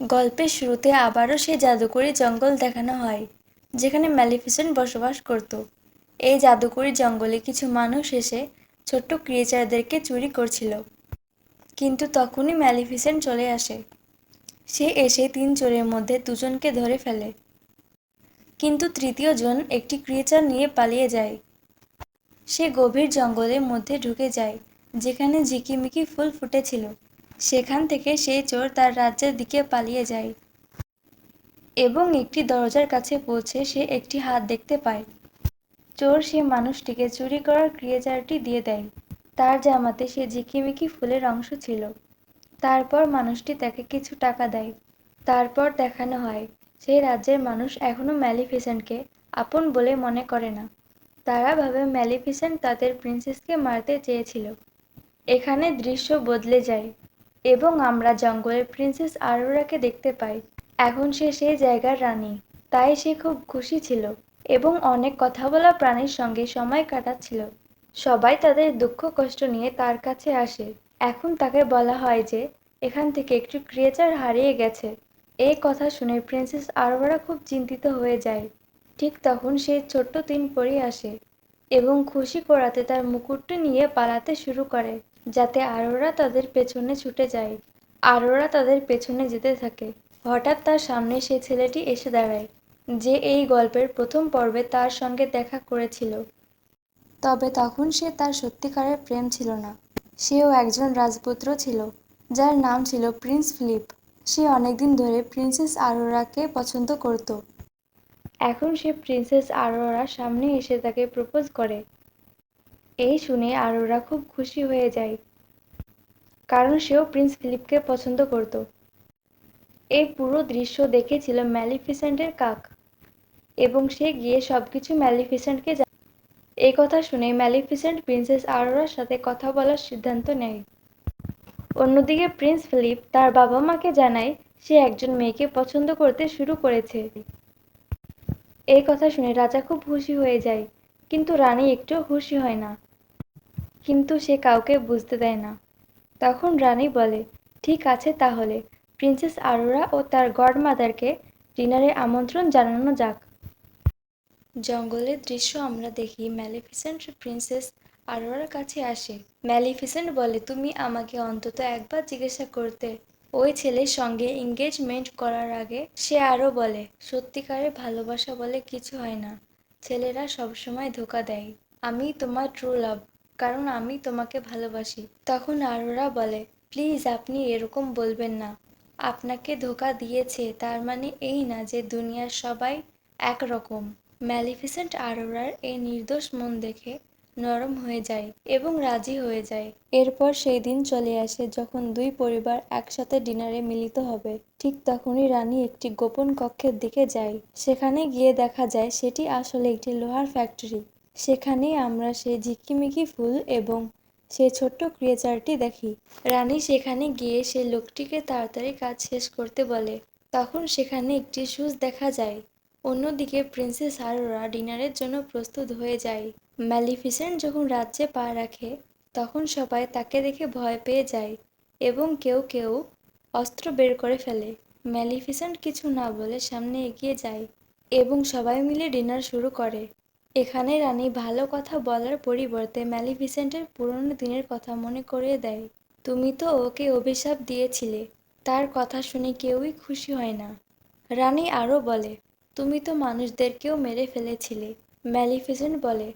গল্পের শুরুতে আবারও সেই জাদুকরি জঙ্গল দেখানো হয়, যেখানে ম্যালিফিসেন্ট বসবাস করত। এই জাদুকরি জঙ্গলে কিছু মানুষ এসে ছোট্ট ক্রিয়েচারদেরকে চুরি করছিল। কিন্তু তখনই ম্যালিফিসেন্ট চলে আসে। সে এসে তিন চোরের মধ্যে দুজনকে ধরে ফেলে। কিন্তু তৃতীয় জন একটি ক্রিয়েচার নিয়ে পালিয়ে যায়। সে গভীর জঙ্গলের মধ্যে ঢুকে যায়, যেখানে ঝিকিমিকি ফুল ফুটেছিল। সেখান থেকে সেই চোর তার রাজ্যের দিকে পালিয়ে যায় এবং একটি দরজার কাছে পৌঁছে সে একটি হাত দেখতে পায়। চোর সে মানুষটিকে চুরি করার ক্রিয়েচারটি দিয়ে দেয়। তার জামাতে সে ঝিকিমিকি ফুলের অংশ ছিল। তারপর মানুষটি তাকে কিছু টাকা দেয়। তারপর দেখানো হয়, সেই রাজ্যের মানুষ এখনও ম্যালিফিসেন্টকে আপন বলে মনে করে না। তারা ভাবে ম্যালিফিসেন্ট তাদের প্রিন্সেসকে মারতে চেয়েছিল। এখানে দৃশ্য বদলে যায়। এবং আমরা জঙ্গলের প্রিন্সেস আরোরাকে দেখতে পাই। এখন সে সেই জায়গার রানী, তাই সে খুব খুশি ছিল এবং অনেক কথা বলা প্রাণীর সঙ্গে সময় কাটাচ্ছিল। সবাই তাদের দুঃখ কষ্ট নিয়ে তার কাছে আসে। এখন তাকে বলা হয় যে, এখান থেকে একটি ক্রিয়েচার হারিয়ে গেছে। এই কথা শুনে প্রিন্সেস আরোরা খুব চিন্তিত হয়ে যায়। ঠিক তখন সে ছোট্ট তিন পরি আসে এবং খুশি করাতে তার মুকুটটি নিয়ে পালাতে শুরু করে। যাতে আরোরা তাদের পেছনে ছুটে যায়। আরোরা তাদের পেছনে যেতে থাকে। হঠাৎ তার সামনে সে ছেলেটি এসে দাঁড়ায়, যে এই গল্পের প্রথম পর্বে তার সঙ্গে দেখা করেছিল। তবে তখন সে তার সত্যিকারের প্রেম ছিল না। সেও একজন রাজপুত্র ছিল, যার নাম ছিল প্রিন্স ফিলিপ। সে অনেকদিন ধরে প্রিন্সেস আরোরাকে পছন্দ করত। এখন সে প্রিন্সেস আরোরার সামনে এসে তাকে প্রপোজ করে। এই শুনে আরোরা খুব খুশি হয়ে যায়। কারণ সেও প্রিন্স ফিলিপকে পছন্দ করত। এই পুরো দৃশ্য দেখেছিল ম্যালিফিসেন্টের কাক। এবং সে গিয়ে সবকিছু ম্যালিফিসেন্টকে এই কথা শুনে ম্যালিফিসেন্ট প্রিন্সেস আরোরার সাথে কথা বলার সিদ্ধান্ত নেয়। অন্যদিকে প্রিন্স ফিলিপ তার বাবা মাকে জানায়, সে একজন মেয়েকে পছন্দ করতে শুরু করেছে। এই কথা শুনে রাজা খুব খুশি হয়ে যায়, কিন্তু রানী একটুও খুশি হয় না। কিন্তু সে কাউকে বুঝতে দেয় না। তখন রানী বলে, ঠিক আছে তাহলে, প্রিন্সেস আরোরা ও তার গডমাদারকে ডিনারে আমন্ত্রণ জানানো যাক। জঙ্গলের দৃশ্য আমরা দেখি, ম্যালিফিসেন্ট প্রিন্সেস আরোরার কাছে আসে। ম্যালিফিসেন্ট বলে, তুমি আমাকে অন্তত একবার জিজ্ঞাসা করতে, ওই ছেলের সঙ্গে এঙ্গেজমেন্ট করার আগে? সে আরও বলে সত্যিকারের ভালোবাসা বলে কিছু হয় না। ছেলেরা সবসময় ধোকা দেয়। আমি তোমার ট্রু লাভ কারণ আমি তোমাকে ভালোবাসি। তখন আরোরা বলে, প্লিজ আপনি এরকম বলবেন না। আপনাকে ধোকা দিয়েছে, তার মানে এই না যে দুনিয়ার সবাই একরকম। ম্যালিফিসেন্ট আরোরার এই নির্দোষ মন দেখে নরম হয়ে যায় এবং রাজি হয়ে যায়। এরপর সেই দিন চলে আসে যখন দুই পরিবার একসাথে ডিনারে মিলিত হবে। ঠিক তখনই রানী একটি গোপন কক্ষের দিকে যায়। সেখানে গিয়ে দেখা যায় সেটি আসলে একটি লোহার ফ্যাক্টরি। সেখানেই আমরা সেই ঝিকিমিকি ফুল এবং সেই ছোট্ট ক্রিয়েচারটি দেখি। রানী সেখানে গিয়ে সে লোকটিকে তাড়াতাড়ি কাজ শেষ করতে বলে। তখন সেখানে একটি সুচ দেখা যায়। অন্যদিকে প্রিন্সেস আরোরা ডিনারের জন্য প্রস্তুত হয়ে যায়। ম্যালিফিসেন্ট যখন রাজ্যে পা রাখে, তখন সবাই তাকে দেখে ভয় পেয়ে যায় এবং কেউ কেউ অস্ত্র বের করে ফেলে। ম্যালিফিসেন্ট কিছু না বলে সামনে এগিয়ে যায় এবং সবাই মিলে ডিনার শুরু করে। এখানে রানী ভালো কথা বলার পরিবর্তে ম্যালিফিসেন্টের পুরনো দিনের কথা মনে করিয়ে দেয়। তুমি তো ওকে অভিশাপ দিয়েছিলে, তার কথা শুনে কেউই খুশি হয় না। রানী আরও বলে, তুমি তো মানুষদেরকেও মেরে ফেলেছিলে। ম্যালিফিসেন্ট বলে,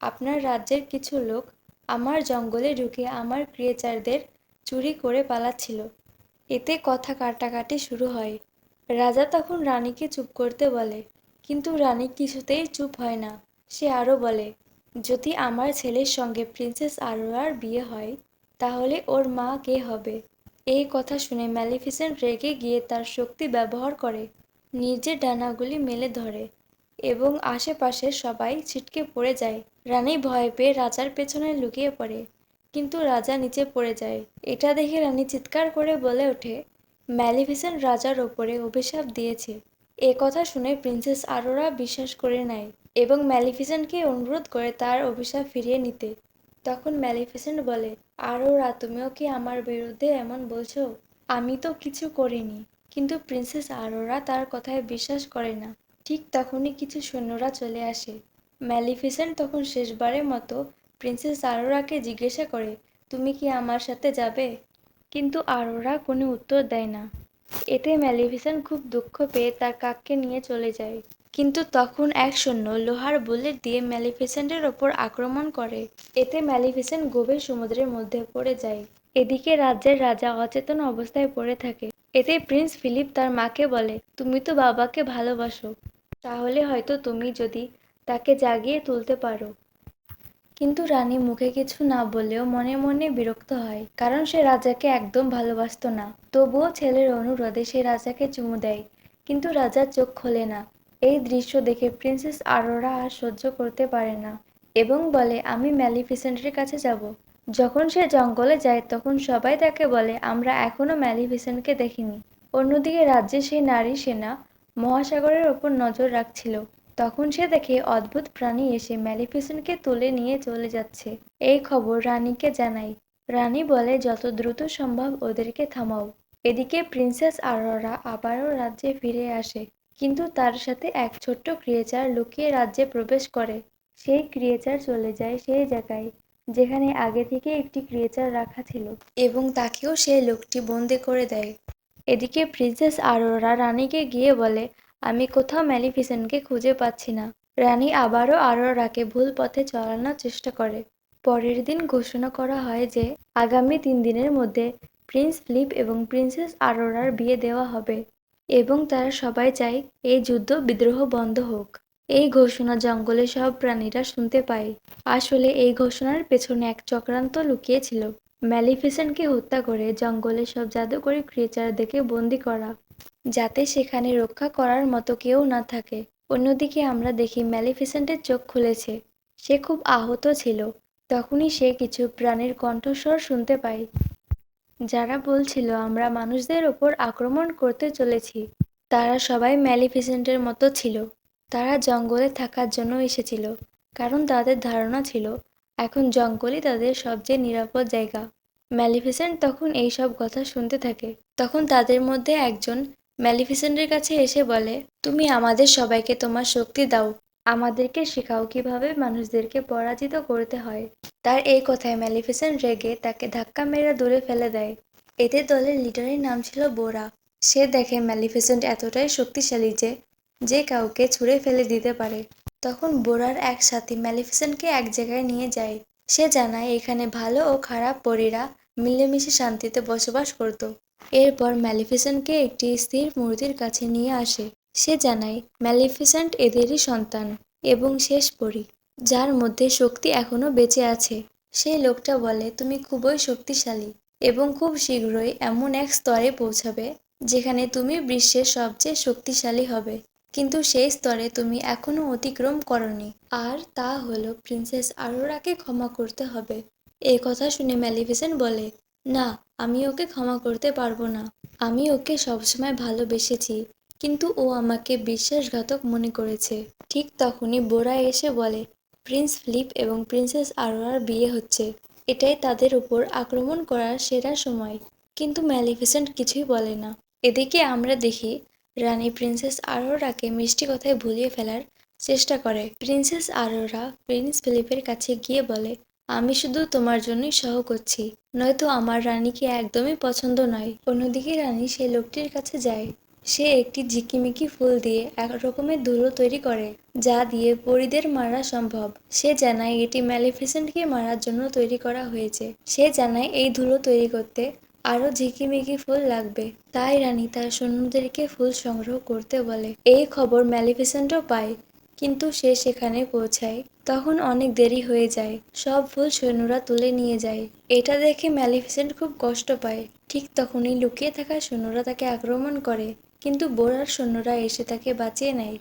আপনার রাজ্যের কিছু লোক আমার জঙ্গলে ঢুকে আমার ক্রিয়েচারদের চুরি করে পালাচ্ছিল। এতে কথা কাটাকাটি শুরু হয়। রাজা তখন রানীকে চুপ করতে বলে, কিন্তু রানী কিছুতেই চুপ হয় না। সে আরও বলে, যদি আমার ছেলের সঙ্গে প্রিন্সেস আরোয়ার বিয়ে হয়, তাহলে ওর মা কে হবে? এই কথা শুনে ম্যালিফিসেন্ট রেগে গিয়ে তার শক্তি ব্যবহার করে, নিজের ডানাগুলি মেলে ধরে এবং আশেপাশে সবাই ছিটকে পড়ে যায়। রানী ভয় পেয়ে রাজার পেছনে লুকিয়ে পড়ে, কিন্তু রাজা নিচে পড়ে যায়। এটা দেখে রানী চিৎকার করে বলে ওঠে, ম্যালিফিসেন্ট রাজার ওপরে অভিশাপ দিয়েছে। এ কথা শুনে প্রিন্সেস আরোরা বিশ্বাস করে নেয়। এবং ম্যালিফিসেন্টকে অনুরোধ করে তার অভিশাপ ফিরিয়ে নিতে। তখন ম্যালিফিসেন্ট বলে আরোরা তুমিও কি আমার বিরুদ্ধে এমন বলছো? আমি তো কিছু করিনি। কিন্তু প্রিন্সেস আরোরা তার কথায় বিশ্বাস করে না। ঠিক তখনই কিছু সৈন্যরা চলে আসে। ম্যালিফিসেন্ট তখন শেষবারের মতো প্রিন্সেস আরোরাকে জিজ্ঞাসা করে, তুমি কি আমার সাথে যাবে? কিন্তু আরোরা কোনো উত্তর দেয় না। এতে ম্যালিফিসেন্ট খুব দুঃখ পেয়ে তার কাককে নিয়ে চলে যায়। কিন্তু তখন এক সৈন্য লোহার বুলেট দিয়ে ম্যালিফিসেন্টের ওপর আক্রমণ করে। এতে ম্যালিফিসেন্ট গভীর সমুদ্রের মধ্যে পড়ে যায়। এদিকে রাজ্যের রাজা অচেতন অবস্থায় পড়ে থাকে। এতে প্রিন্স ফিলিপ তার মাকে বলে, তুমি তো বাবাকে ভালোবাসো। তাহলে হয়তো তুমি যদি তাকে জাগিয়ে তুলতে পারো। কিন্তু রানী মুখে কিছু না বলেও মনে মনে বিরক্ত হয়, কারণ সে রাজাকে একদম ভালোবাসতো না। তবুও ছেলের অনুরোধে সে রাজাকে চুমু দেয়। কিন্তু রাজার চোখ খোলে না। এই দৃশ্য দেখে প্রিন্সেস আরোরা আর সহ্য করতে পারে না এবং বলে, আমি ম্যালিফিসেন্টের কাছে যাব। যখন সে জঙ্গলে যায়, তখন সবাই তাকে বলে, আমরা এখনও ম্যালিফিসেন্টকে দেখিনি। অন্যদিকে রাজ্যে সেই নারী সেনা মহাসাগরের ওপর নজর রাখছিল। তখন সে দেখে অদ্ভুত প্রাণী এসে ম্যালিফিসেন্টকে তুলে নিয়ে চলে যাচ্ছে। এই খবর রানীকে জানাই। রানী বলে, যত দ্রুত সম্ভব ওদেরকে থামাও। এদিকে প্রিন্সেস আরোরা আবারও রাজ্যে ফিরে আসে। কিন্তু তার সাথে এক ছোট্ট ক্রিয়েচার লুকিয়ে রাজ্যে প্রবেশ করে। সেই ক্রিয়েচার চলে যায় সেই জায়গায় যেখানে আগে থেকে একটি ক্রিয়েচার রাখা ছিল। এবং তাকেও সেই লোকটি বন্দি করে দেয়। এদিকে প্রিন্সেস আরোরা রানীকে গিয়ে বলে আমি কোথাও ম্যালিফিসেন্টকে খুঁজে পাচ্ছি না। রানী আবারও আরোরাকে ভুল পথে চালানোর চেষ্টা করে। পরের দিন ঘোষণা করা হয় যে আগামী তিন দিনের মধ্যে প্রিন্স ফিলিপ এবং প্রিন্সেস আরোরার বিয়ে দেওয়া হবে। এবং তারা সবাই চায় এই যুদ্ধ বিদ্রোহ বন্ধ হোক। এই ঘোষণা জঙ্গলে সব প্রাণীরা শুনতে পায়। আসলে এই ঘোষণার পেছনে এক চক্রান্ত লুকিয়েছিল। ম্যালিফিসেন্টকে হত্যা করে জঙ্গলে সব জাদুকরী ক্রিয়েচারদেরকে বন্দি করা, যাতে সেখানে রক্ষা করার মতো কেউ না থাকে। অন্যদিকে আমরা দেখি ম্যালিফিসেন্টের চোখ খুলেছে। সে খুব আহত ছিল। তখনই সে কিছু প্রাণীর কণ্ঠস্বর শুনতে পায়। যারা বলছিল, আমরা মানুষদের ওপর আক্রমণ করতে চলেছি। তারা সবাই ম্যালিফিসেন্টের মতো ছিল। তারা জঙ্গলে থাকার জন্য এসেছিল, কারণ তাদের ধারণা ছিল, এখন জঙ্গলই তাদের সবচেয়ে নিরাপদ জায়গা। ম্যালিফিসেন্ট তখন এই সব কথা শুনতে থাকে। তখন তাদের মধ্যে একজন ম্যালিফিসেন্টের কাছে এসে বলে, তুমি আমাদের সবাইকে তোমার শক্তি দাও। আমাদেরকে শেখাও কীভাবে মানুষদেরকে পরাজিত করতে হয়। তার এই কথায় ম্যালিফিসেন্ট রেগে তাকে ধাক্কা মেরে দূরে ফেলে দেয়। এতে দলের লিডারের নাম ছিল বোরা। সে দেখে ম্যালিফিসেন্ট এতটাই শক্তিশালী যে যে কাউকে ছুঁড়ে ফেলে দিতে পারে। তখন বোরার এক সাথী ম্যালিফিসেন্টকে এক জায়গায় নিয়ে যায়। সে জানায়, এখানে ভালো ও খারাপ পরীরা মিলেমিশে শান্তিতে বসবাস করত। এরপর ম্যালিফিসেন্টকে একটি স্থির মূর্তির কাছে নিয়ে আসে। সে জানায় ম্যালিফিসেন্ট এদেরই সন্তান এবং শেষ পরী, যার মধ্যে শক্তি এখনও বেঁচে আছে। সেই লোকটা বলে, তুমি খুবই শক্তিশালী এবং খুব শীঘ্রই এমন এক স্তরে পৌঁছাবে যেখানে তুমি বিশ্বের সবচেয়ে শক্তিশালী হবে। কিন্তু সেই স্তরে তুমি এখনও অতিক্রম করনি। আর তা হলো, প্রিন্সেস আরোরাকে ক্ষমা করতে হবে। এই কথা শুনে ম্যালিফিসেন্ট বলে, না, আমি ওকে ক্ষমা করতে পারব না। আমি ওকে সবসময় ভালোবেসেছি। কিন্তু ও আমাকে বিশ্বাসঘাতক মনে করেছে। ঠিক তখনই বোরা এসে বলে, প্রিন্স ফিলিপ এবং প্রিন্সেস আরোরার বিয়ে হচ্ছে। এটাই তাদের উপর আক্রমণ করার সেরা সময়। কিন্তু ম্যালিফিসেন্ট কিছুই বলে না। এদিকে আমরা দেখি রানী প্রিন্সেস আরোরাকে মিষ্টি কথায় ভুলিয়ে ফেলার চেষ্টা করে। প্রিন্সেস আরোরা প্রিন্স ফিলিপের কাছে গিয়ে বলে, আমি শুধু তোমার জন্যই সহ করছি, নয়তো আমার রানীকে একদমই পছন্দ নয়। অন্যদিকে রানী সেই লোকটির কাছে যায়। সে একটি ঝিকিমিকি ফুল দিয়ে এক রকমের ধুলো তৈরি করে, যা দিয়ে পরীদের মারা সম্ভব। সে জানায় এটি ম্যালিফিসেন্টকে মারার জন্য তৈরি করা হয়েছে। সে জানায় এই ধুলো তৈরি করতে আরও ঝিকিমিকি ফুল লাগবে। তাই রানী তার সৈন্যদেরকে ফুল সংগ্রহ করতে বলে। এই খবর ম্যালিফিসেন্টও পায়, কিন্তু সে সেখানে পৌঁছায়। তখন অনেক দেরি হয়ে যায়, সব ফুল সৈন্যরা তুলে নিয়ে যায়। এটা দেখে ম্যালিফিসেন্ট খুব কষ্ট পায়। ঠিক তখনই লুকিয়ে থাকা সৈন্যরা তাকে আক্রমণ করে। কিন্তু বোরার সৈন্যরা এসে তাকে বাঁচিয়ে নেয়।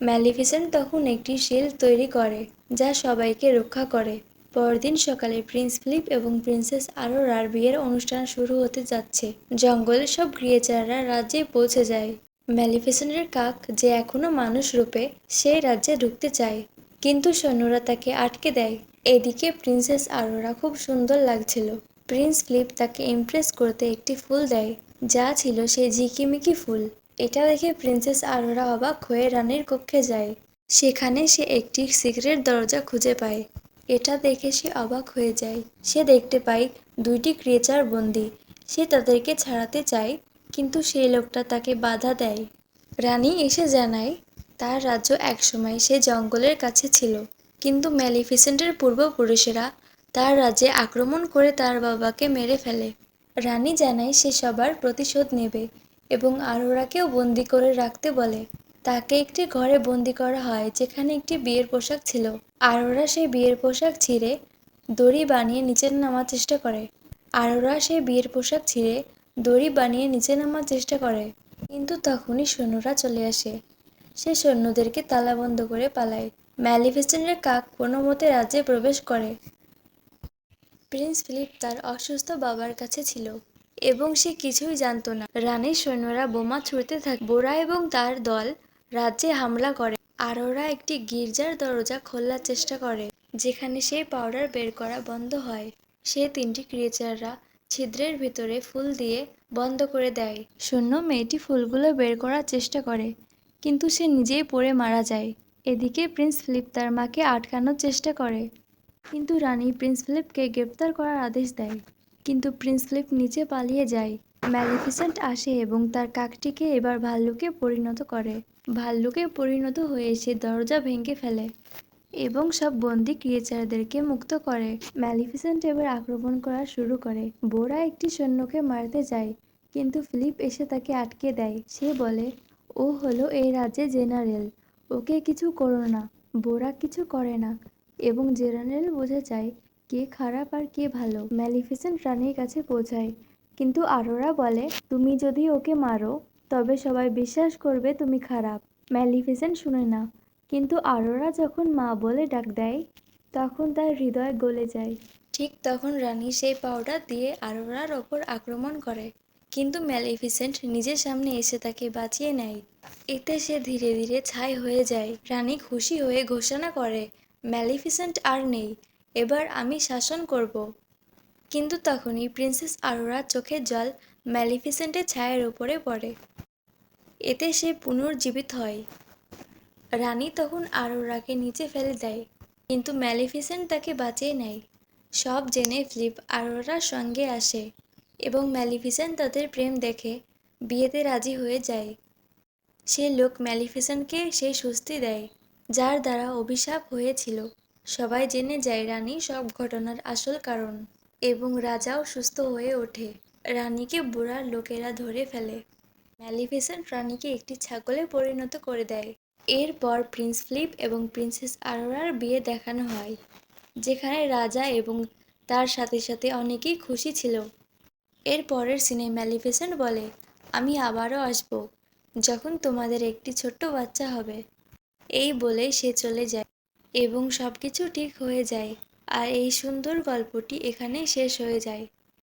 ম্যালিফিসেন্ট তখন একটি শিল্ড তৈরি করে, যা সবাইকে রক্ষা করে। পরদিন সকালে প্রিন্স ফিলিপ এবং প্রিন্সেস আরোরার বিয়ের অনুষ্ঠান শুরু হতে যাচ্ছে। জঙ্গলের সব ক্রিয়েচাররা রাজ্যে পৌঁছে যায়। ম্যালিফিসেন্টের কাক যে এখনও মানুষ রূপে সেই রাজ্যে ঢুকতে চায়। কিন্তু সৈন্যরা তাকে আটকে দেয়। এদিকে প্রিন্সেস আরোরা খুব সুন্দর লাগছিল। প্রিন্স ফিলিপ তাকে ইমপ্রেস করতে একটি ফুল দেয়, যা ছিল সেই ঝিকিমিকি ফুল। এটা দেখে প্রিন্সেস আরোরা অবাক হয়ে রানীর কক্ষে যায়। সেখানে সে একটি সিক্রেট দরজা খুঁজে পায়। এটা দেখে সে অবাক হয়ে যায়। সে দেখতে পায় দুইটি ক্রিয়েচার বন্দি। সে তাদেরকে ছাড়াতে চায়, কিন্তু সেই লোকটা তাকে বাধা দেয়। রানী এসে জানায়, তার রাজ্য একসময় সে জঙ্গলের কাছে ছিল, কিন্তু ম্যালিফিসেন্টের পূর্বপুরুষেরা তার রাজ্যে আক্রমণ করে তার বাবাকে মেরে ফেলে। রানী জানায় সে সবার প্রতিশোধ নেবে। এবং আরোরাকেও বন্দি করে রাখতে বলে। তাকে একটি ঘরে বন্দি করা হয়, যেখানে একটি বিয়ের পোশাক ছিল। আরোরা সেই বিয়ের পোশাক ছিঁড়ে দড়ি বানিয়ে নিচে নামার চেষ্টা করে। আরোরা সেই বিয়ের পোশাক ছিঁড়ে দড়ি বানিয়ে নিচে নামার চেষ্টা করে। কিন্তু তখনই সৈন্যরা চলে আসে। সে সৈন্যদেরকে তালা বন্ধ করে পালায়। ম্যালিফিসেন্টের কাক কোনো মতে রাজ্যে প্রবেশ করে। প্রিন্স ফিলিপ তার অসুস্থ বাবার কাছে ছিল। এবং সে কিছুই জানতো না। রানীর সৈন্যরা বোমা ছুড়তে থাকে। বোরা এবং তার দল রাজ্যে হামলা করে। আরোরা একটি গির্জার দরজা খোলার চেষ্টা করে, যেখানে সেই পাউডার বের করা বন্ধ হয়। সে তিনটি ক্রিয়েচাররা ছিদ্রের ভিতরে ফুল দিয়ে বন্ধ করে দেয়। শূন্য মেয়েটি ফুলগুলো বের করার চেষ্টা করে, কিন্তু সে নিজেই পড়ে মারা যায়। এদিকে প্রিন্স ফিলিপ তার মাকে আটকানোর চেষ্টা করে, কিন্তু রানী প্রিন্স ফিলিপকে গ্রেপ্তার করার আদেশ দেয়। কিন্তু প্রিন্স ফিলিপ নিচে পালিয়ে যায়। ম্যালিফিসেন্ট আসে এবং তার কাকটিকে এবার ভাল্লুকে পরিণত করে। ভাল্লুকে পরিণত হয়ে সে দরজা ভেঙে ফেলে এবং সব বন্দি ক্রিয়েচারদেরকে মুক্ত করে। ম্যালিফিসেন্ট এবার আক্রমণ করা শুরু করে। বোরা একটি সৈন্যকে মারতে যায়, কিন্তু ফিলিপ এসে তাকে আটকে দেয়। সে বলে, ও হলো এই রাজ্যে জেনারেল, ওকে কিছু করো না, বোরা কিছু করে না। এবং জেনারেল বোঝা যায় কে খারাপ আর কে ভালো? ম্যালিফিসেন্ট রানীর কাছে পৌঁছায় কিন্তু আরোরা বলে, তুমি যদি ওকে মারো, তবে সবাই বিশ্বাস করবে তুমি খারাপ। ম্যালিফিসেন্ট শুনে না। কিন্তু আরোরা যখন মা বলে ডাক দেয়, তখন তার হৃদয় গলে যায়। ঠিক তখন রানী সেই পাউডার দিয়ে আরোরার ওপর আক্রমণ করে। কিন্তু ম্যালিফিসেন্ট নিজের সামনে এসে তাকে বাঁচিয়ে নেয়। এতে সে ধীরে ধীরে ছাই হয়ে যায়। রানী খুশি হয়ে ঘোষণা করে, ম্যালিফিসেন্ট আর নেই। এবার আমি শাসন করব। কিন্তু তখনই প্রিন্সেস আরোরার চোখের জল ম্যালিফিসেন্টের ছায়ের উপরে পড়ে। এতে সে পুনর্জীবিত হয়। রানী তখন আরোরাকে নিচে ফেলে দেয়, কিন্তু ম্যালিফিসেন্ট তাকে বাঁচিয়ে নেয়। সব জেনে ফ্লিপ আরোরার সঙ্গে আসে এবং ম্যালিফিসেন্ট তাদের প্রেম দেখে বিয়েতে রাজি হয়ে যায়। সে লোক ম্যালিফিসেন্টকে সেই স্বস্তি দেয়, যার দ্বারা অভিশাপ হয়েছিল। সবাই জেনে যায় রানী সব ঘটনার আসল কারণ এবং রাজাও সুস্থ হয়ে ওঠে। রানীকে বুড়ার লোকেরা ধরে ফেলে। ম্যালিফিসেন্ট রানীকে একটি ছাগলে পরিণত করে দেয়। এরপর প্রিন্স ফ্লিপ এবং প্রিন্সেস আরোরার বিয়ে দেখানো হয়, যেখানে রাজা এবং তার সাথে সাথে অনেকেই খুশি ছিল। এর পরের সিনে ম্যালিফিসেন্ট বলে, আমি আবারও আসব, যখন তোমাদের একটি ছোট্ট বাচ্চা হবে। এই বলেই সে চলে যায়। এবং সব কিছু ঠিক হয়ে যায়। আর এই সুন্দর গল্পটি এখানেই শেষ হয়ে যায়।